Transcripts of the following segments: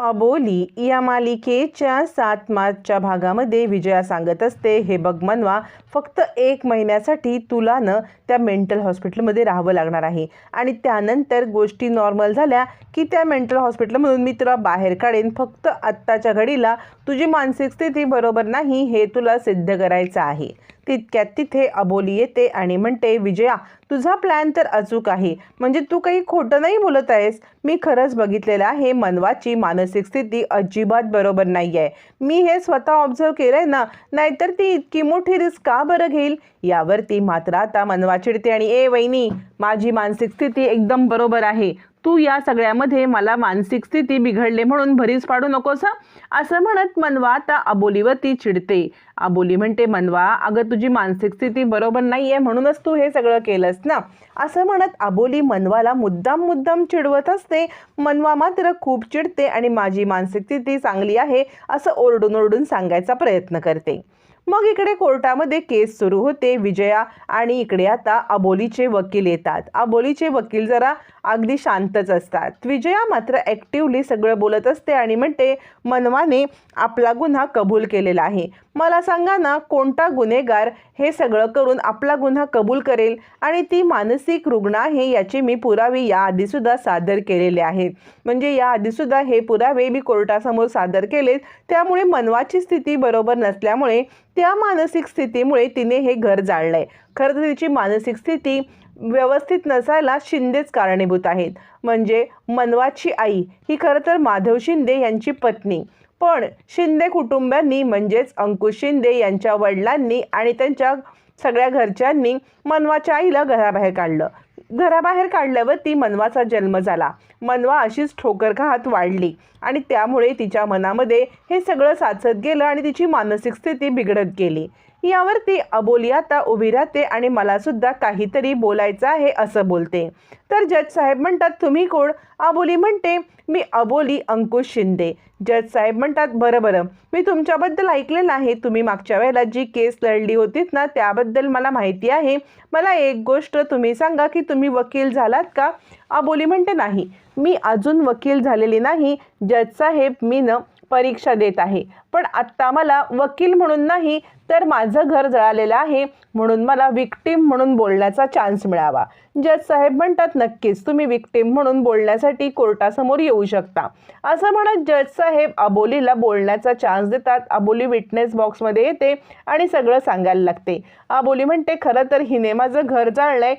अबोली या मालिकेच्या सात मार्चच्या भागामध्ये विजया सांगत असते हे बघ मनवा फक्त एक महिन्यासाठी तुला त्या मेंटल हॉस्पिटलमध्ये राहावं लागणार आहे. आणि त्यानंतर गोष्टी नॉर्मल झाल्या की त्या मेंटल हॉस्पिटलमधून मी तुला बाहेर काढेन. फक्त आत्ताच्या घडीला तुझी मानसिक स्थिती बरोबर नाही हे तुला सिद्ध करायचं आहे. तितक्यात तिथे अबोली येते आणि म्हणते विजया तुझा प्लॅन तर अचूक आहे. म्हणजे तू काही खोटं नाही बोलत आहेस? मी खरंच बघितलेलं आहे मनवाची मानसिक स्थिती अजिबात बरोबर नाही आहे मी हे स्वतः ऑब्झर्व केलं आहे ना नाहीतर ती इतकी मोठी रिस्क का बरं घेईल? यावरती मात्र आता मनवा चिडते आणि ए वहिनी माझी मानसिक स्थिती एकदम बरोबर आहे. तू या सगळ्यामध्ये मला मानसिक स्थिती बिघडले म्हणून भरीस पाडू नकोस असं म्हणत मनवा आता अबोलीवरती चिडते. अबोली म्हणते मनवा अगं तुझी मानसिक स्थिती बरोबर नाही आहे म्हणूनच तू हे सगळं केलंस ना? असं म्हणत अबोली मनवाला मुद्दाम मुद्दाम चिडवत असते. मनवा मात्र खूप चिडते आणि माझी मानसिक स्थिती चांगली आहे असं ओरडून ओरडून सांगायचा प्रयत्न करते. मग इकडे कोर्टामध्ये केस सुरू होते. विजया आणि इकडे आता अबोलीचे वकील येतात. अबोलीचे वकील जरा अगदी शांतच असतात. विजया मात्र ॲक्टिवली सगळं बोलत असते आणि म्हणते मनवाने आपला गुन्हा कबूल केलेला आहे. मला सांगा ना कोणता गुन्हेगार हे सगळं करून आपला गुन्हा कबूल करेल? आणि ती मानसिक रुग्ण आहे याचे मी पुरावे याआधीसुद्धा सादर केलेले आहेत. म्हणजे याआधीसुद्धा हे पुरावे मी कोर्टासमोर सादर केलेत. त्यामुळे मनवाची स्थिती बरोबर नसल्यामुळे त्या मानसिक स्थितीमुळे तिने हे घर जाळलं आहे खरं तर तिची मानसिक स्थिती व्यवस्थित नसायला शिंदेच कारणीभूत आहेत. म्हणजे मनवाची आई ही खरं तर माधव शिंदे यांची पत्नी. पण शिंदे कुटुंबांनी म्हणजेच अंकुश शिंदे यांच्या वडिलांनी आणि त्यांच्या सगळ्या घरच्यांनी मनवाच्या आईला घराबाहेर काढलं. घराबाहेर काढल्यावर ती मनवाचा जन्म झाला. मनवा अशीच ठोकर खात वाढली आणि त्यामुळे तिच्या मनामध्ये हे सगळं साचत गेलं आणि तिची मानसिक स्थिती बिघडत गेली. यावर ती अबोली आता उभी राहते आणि मला सुद्धा काहीतरी बोलायचं आहे असं बोलते. तर जज साहेब म्हणतात तुम्ही कोण? अबोली म्हणते मी अबोली अंकुश शिंदे. जज साहेब म्हणतात बरं बरं. मी तुमच्याबद्दल ऐकलेलं आहे. तुम्ही मागच्या वेळेला जी केस लढली होतीत ना त्याबद्दल मला माहिती आहे. मला एक गोष्ट तुम्ही सांगा की तुम्ही वकील झालात का? अबोली म्हणते नाही. मी अजून वकील झालेली नाही. जज साहेब मी न परीक्षा देत आहे. पण आत्ता मला वकील म्हणून नाही तर माझं घर जळालेलं आहे म्हणून मला विक्टीम म्हणून बोलण्याचा चान्स मिळावा. जज साहेब म्हणतात नक्कीच तुम्ही विक्टीम म्हणून बोलण्यासाठी कोर्टासमोर येऊ शकता. असं म्हणत जज साहेब अबोलीला बोलण्याचा चान्स देतात. अबोली विटनेस बॉक्समध्ये येते आणि सगळं सांगायला लागते. अबोली म्हणते खरं तर हिने माझं घर जाळलंय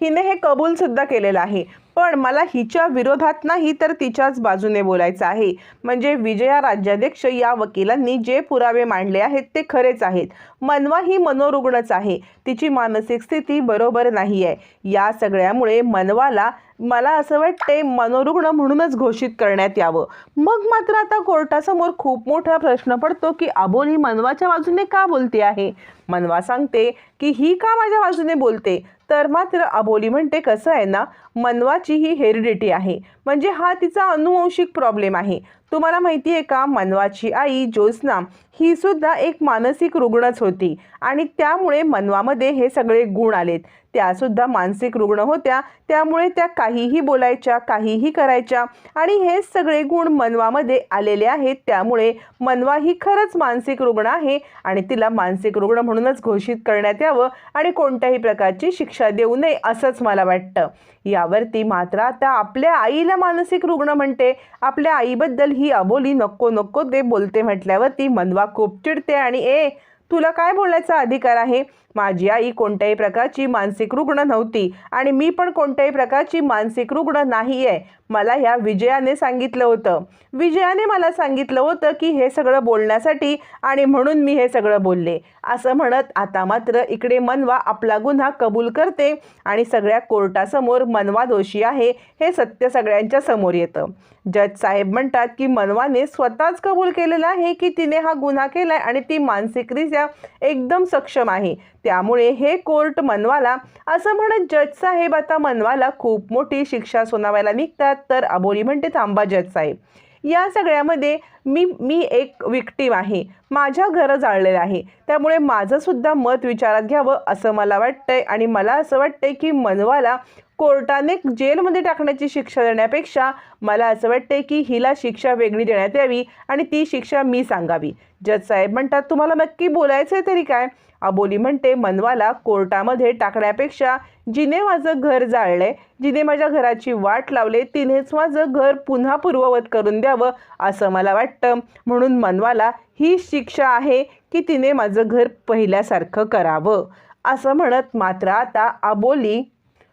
हिने हे कबूलसुद्धा केलेलं आहे. पण मला हिच्या विरोधात नाही तर तिच्याच बाजूने बोलायचं आहे. म्हणजे विजया राज्याध्यक्ष या वकिलांनी जे पुरावे मांडले आहेत ते खरेच आहेत. मनवा ही मनोरुग्णच आहे. तिची मानसिक स्थिती बरोबर नाही आहे या सगळ्यामुळे मनवाला मला असं वाटते मनोरुग्ण म्हणूनच घोषित करण्यात यावं. मग मात्र आता कोर्टासमोर खूप मोठा प्रश्न पडतो की अबोली मनवाच्या बाजूने का बोलते आहे? मनवा सांगते की ही का माझ्या बाजूने बोलते? तर मात्र अबोली म्हणते कसं आहे ना मनवाची ही हेरिडिटी आहे. म्हणजे हा तिचा अनुवंशिक प्रॉब्लेम आहे. तुम्हाला माहिती आहे का मनवाची आई ज्योत्स्ना ही सुद्धा एक मानसिक रुग्णच होती आणि त्यामुळे मनवामध्ये हे सगळे गुण आलेत. त्यासुद्धा मानसिक रुग्ण होत्या. त्यामुळे त्या काहीही बोलायच्या काहीही करायच्या आणि हे सगळे गुण मनवामध्ये आलेले आहेत. त्यामुळे मनवा ही खरंच मानसिक रुग्ण आहे आणि तिला मानसिक रुग्ण म्हणूनच घोषित करण्यात यावं आणि कोणत्याही प्रकारची शिक्षा देऊ नये असंच मला वाटतं. यावरती मात्र आता आपल्या आईला मानसिक रुग्ण म्हणते. आपल्या आईबद्दल ही अबोली नको नको ते बोलते म्हटल्यावर ती मनवा खूप चिडते आणि ए तुला काय बोलण्याचा अधिकार आहे? माझी आई कोणत्याही प्रकारची मानसिक रुग्ण नव्हती आणि मी पण कोणत्याही प्रकारची मानसिक रुग्ण नाही आहे मला ह्या विजयाने सांगितलं होतं. विजयाने मला सांगितलं होतं की हे सगळं बोलण्यासाठी आणि म्हणून मी हे सगळं बोलले. असं म्हणत आता मात्र इकडे मनवा आपला गुन्हा कबूल करते आणि सगळ्या कोर्टासमोर मनवा दोषी आहे हे सत्य सगळ्यांच्या समोर येतं. जज साहेब म्हणतात की मनवाने स्वतःच कबूल केलेलं आहे की तिने हा गुन्हा केलाय आणि ती मानसिकरित्या एकदम सक्षम आहे. त्यामुळे हे कोर्ट मनवाला असं म्हणत जज साहेब आता मनवाला खूप मोठी शिक्षा सुनावायला निघतात. तर अबोली म्हणते थांबा जज साहेब. या सगळ्यामध्ये मी मी एक विक्टिम आहे. माझ्या घरं जाळलेलं आहे. त्यामुळे माझंसुद्धा मत विचारात घ्यावं असं मला वाटतंय. आणि मला असं वाटतंय की मनवाला कोर्टाने जेलमध्ये टाकण्याची शिक्षा देण्यापेक्षा मला असं वाटतंय की हिला शिक्षा वेगळी देण्यात यावी आणि ती शिक्षा मी सांगावी. जज साहेब म्हणतात तुम्हाला नक्की बोलायचं आहे तरी काय? अबोली म्हणते मनवाला कोर्टामध्ये टाकण्यापेक्षा जिने माझं घर जाळलंय जिने माझ्या घराची वाट लावले तिनेच माझं घर पुन्हा पूर्ववत करून द्यावं असं मला वाटतं. म्हणून मनवाला ही शिक्षा आहे की तिने माझं घर पहिल्यासारखं करावं. असं म्हणत मात्र आता अबोली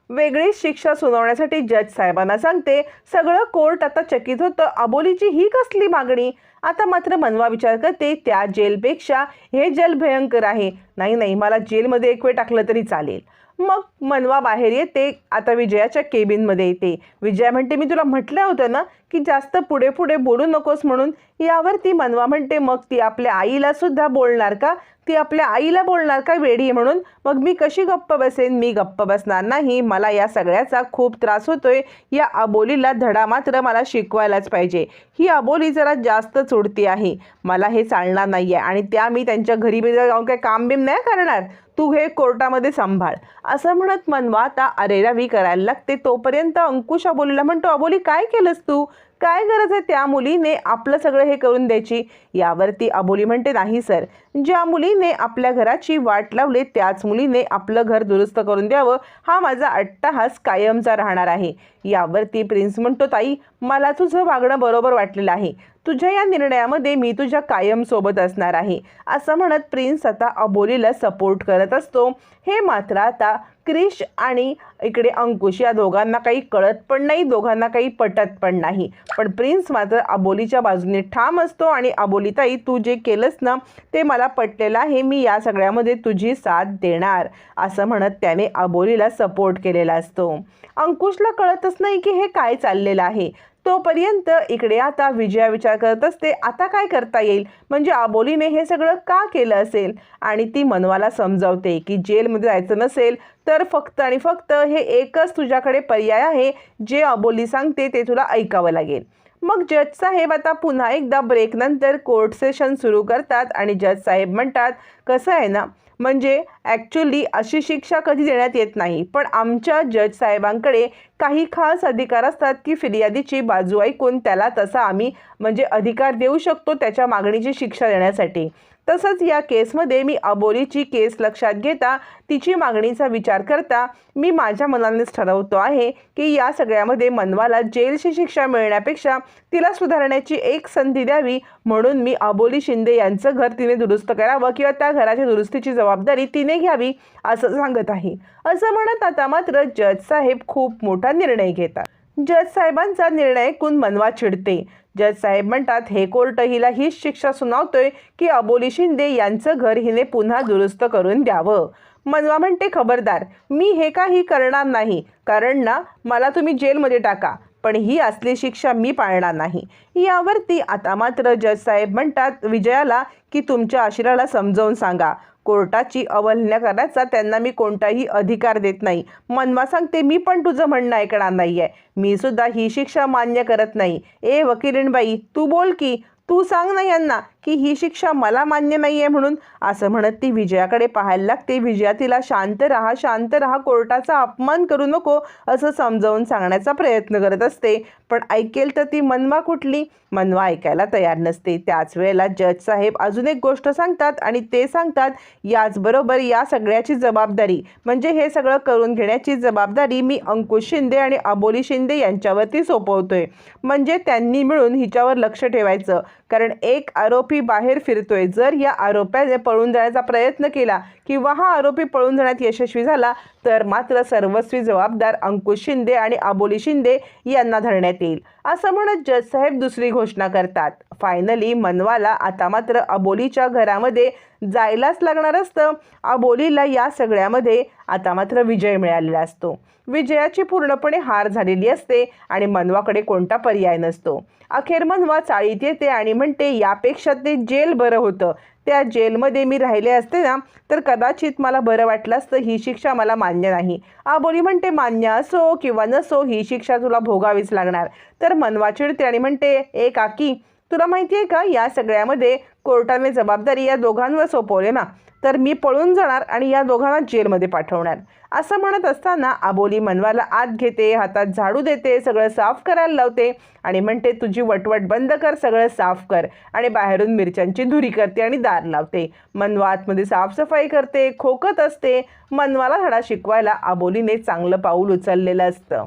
वेगळीच शिक्षा सुनावण्यासाठी जज साहेबांना सांगते सगळं कोर्ट आता चकित होतं. अबोलीची ही कसली मागणी? आता मात्र मनवा विचार करते त्या जेलपेक्षा हे जेल भयंकर आहे. नाही नाही मला जेलमध्ये एक वेळ टाकलं तरी चालेल. मग मनवा बाहेर येते. आता विजयाच्या केबिनमध्ये येते. विजया म्हणते मी तुला म्हटलं होतं ना की जास्त पुढे पुढे बोलू नकोस म्हणून. यावर ती मनवा म्हणते मग ती आपल्या आईला सुद्धा बोलणार का? ती आपल्या आईला बोलणार का वेडी आहे म्हणून? मग मी कशी गप्प बसेन? मी गप्प बसणार नाही. मला या सगळ्याचा खूप त्रास होतोय. या अबोलीला धडा मात्र मला शिकवायलाच पाहिजे. ही अबोली जरा जास्त चुडती आहे. मला हे चालणार नाही आहे आणि त्या मी त्यांच्या घरी बिरी जाऊन काय काम बिम नाही करणार? तू हे कोर्टामध्ये सांभाळ. असं म्हणत मनवा आता अरेरावी करायला लागते. तोपर्यंत अंकुश अबोलीला म्हणतो अबोली काय केलंस तू? काय गरज आहे त्या मुलीने आपलं सगळं हे करून द्यायची? यावरती अबोली म्हणते नाही सर. ज्या मुलीने आपल्या घराची वाट लावली त्याच मुलीने आपलं घर दुरुस्त करून द्यावं. हा माझा अट्टाहास कायमचा राहणार आहे. यावरती प्रिन्स म्हणतो ताई मला तुझं वागणं बरोबर वाटलेलं आहे. तुझ्या या निर्णयामध्ये मी तुझ्या कायम सोबत असणार आहे. असं म्हणत प्रिन्स आता अबोलीला सपोर्ट करत असतो. हे मात्र आता क्रिश आणि इकडे अंकुश या दोघांना काही कळत पण नाही दोघांना काही पटत पण नाही. पण प्रिन्स मात्र अबोलीच्या बाजूने ठाम असतो आणि अबोलीताई तू जे केलंस ना ते मला पटलेलं आहे. मी या सगळ्यामध्ये तुझी साथ देणार. असं म्हणत त्याने अबोलीला सपोर्ट केलेला असतो. अंकुशला कळतच नाही की हे काय चाललेलं आहे. तोपर्यंत इकडे आता विजया विचार करत असते आता काय करता येईल? म्हणजे आबोलीने हे सगळं का केलं असेल? आणि ती मनवाला समजावते की जेलमध्ये जायचं नसेल तर फक्त आणि फक्त हे एकच तुझ्याकडे पर्याय आहे जे अबोली सांगते ते तुला ऐकावं लागेल. मग जज साहेब आता पुन्हा एकदा ब्रेकनंतर कोर्ट सेशन सुरू करतात आणि जज साहेब म्हणतात कसं आहे ना म्हणजे ॲक्च्युली अशी शिक्षा कधी देण्यात येत नाही. पण आमच्या जज साहेबांकडे काही खास अधिकार असतात की फिर्यादीची बाजू ऐकून त्याला तसा आम्ही म्हणजे अधिकार देऊ शकतो त्याच्या मागणीची शिक्षा देण्यासाठी. तसंच या केसमध्ये मी अबोलीची केस लक्षात घेता तिची मागणीचा विचार करता मी माझ्या मनानेच ठरवतो आहे की या सगळ्यामध्ये मनवाला जेलची शिक्षा मिळण्यापेक्षा तिला सुधारण्याची एक संधी द्यावी म्हणून मी अबोली शिंदे यांचं घर तिने दुरुस्त करावं किंवा त्या घराच्या दुरुस्तीची जबाबदारी तिने घ्यावी असं सांगत आहे. असं म्हणत आता मात्र जज साहेब खूप मोठा निर्णय घेतात. जज साहेबांचा निर्णय ऐकून मनवा चिडते? जज साहेब म्हणतात हे कोर्ट हिला हीच शिक्षा सुनावतोय की अबोली शिंदे यांचं घर हिने पुन्हा दुरुस्त करून द्यावं. मनवा म्हणते खबरदार मी हे काही करणार नाही. कारण ना मला तुम्ही जेलमध्ये टाका. पण ही असली शिक्षा मी पाळणार नाही. यावरती आता मात्र जजसाहेब म्हणतात विजयाला की तुमच्या आशिराला समजावून सांगा. कोर्टाची अवहेलना करण्याचा त्यांना मी कोणताही अधिकार देत नाही. मनवा सांगते मी पण तुझं म्हणणं ऐकणार नाही आहे मी सुद्धा ही शिक्षा मान्य करत नाही. ए वकिलीणबाई तू बोल की. तू सांग ना यांना. की ही शिक्षा मला मान्य नाही आहे म्हणून असं म्हणत ती विजयाकडे पाहायला लागते. विजया तिला शांत राहा शांत राहा कोर्टाचा अपमान करू नको असं समजावून सांगण्याचा प्रयत्न करत असते. पण ऐकेल तर ती मनवा कुठली? मनवा ऐकायला तयार नसते. त्याच वेळेला जज साहेब अजून एक गोष्ट सांगतात आणि ते सांगतात याचबरोबर या सगळ्याची जबाबदारी. म्हणजे हे सगळं करून घेण्याची जबाबदारी मी अंकुश शिंदे आणि अबोली शिंदे यांच्यावरती सोपवतोय. म्हणजे त्यांनी मिळून हिच्यावर लक्ष ठेवायचं. कारण एक आरोपी बाहेर फिरतोय. जर या आरोप्याने पळून जाण्याचा प्रयत्न केला किंवा हा आरोपी पळून जाण्यात यशस्वी झाला तर मात्र सर्वस्वी जबाबदार अंकुश शिंदे आणि आबोली शिंदे यांना धरण्यात येईल. असं म्हणत जजसाहेब दुसरी घोषणा करतात. फायनली मनवाला आता मात्र अबोलीच्या घरामध्ये जायलाच लागणार असतं. अबोलीला या सगळ्यामध्ये आता मात्र विजय मिळालेला असतो. विजयाची पूर्णपणे हार झालेली असते आणि मनवाकडे कोणता पर्याय नसतो. अखेर मनवा चाळीत येते आणि म्हणते यापेक्षा ते जेल बरं होतं. त्या जेलमध्ये मी राहिले असते ना तर कदाचित मला बरं वाटलं असतं ही शिक्षा मला मान्य नाही. आबोली म्हणते मान्य असो किंवा नसो ही शिक्षा तुला भोगावीच लागणार. तर मनवा चिडते आणि म्हणते ए काकी तुला माहिती आहे का? या सगळ्यामध्ये कोर्टाने जबाबदारी या दोघांवर सोपवले ना. तर मी पळून जाणार आणि या दोघांना जेलमध्ये पाठवणार. असं म्हणत असताना आबोली मनवाला आत घेते हातात झाडू देते सगळं साफ करायला लावते आणि म्हणते तुझी वटवट बंद कर सगळं साफ कर. आणि बाहेरून मिरच्यांची धुरी करते आणि दार लावते. मनवा आतमध्ये साफसफाई करते खोकत असते. मनवाला धडा शिकवायला आबोलीने चांगलं पाऊल उचललेलं असतं.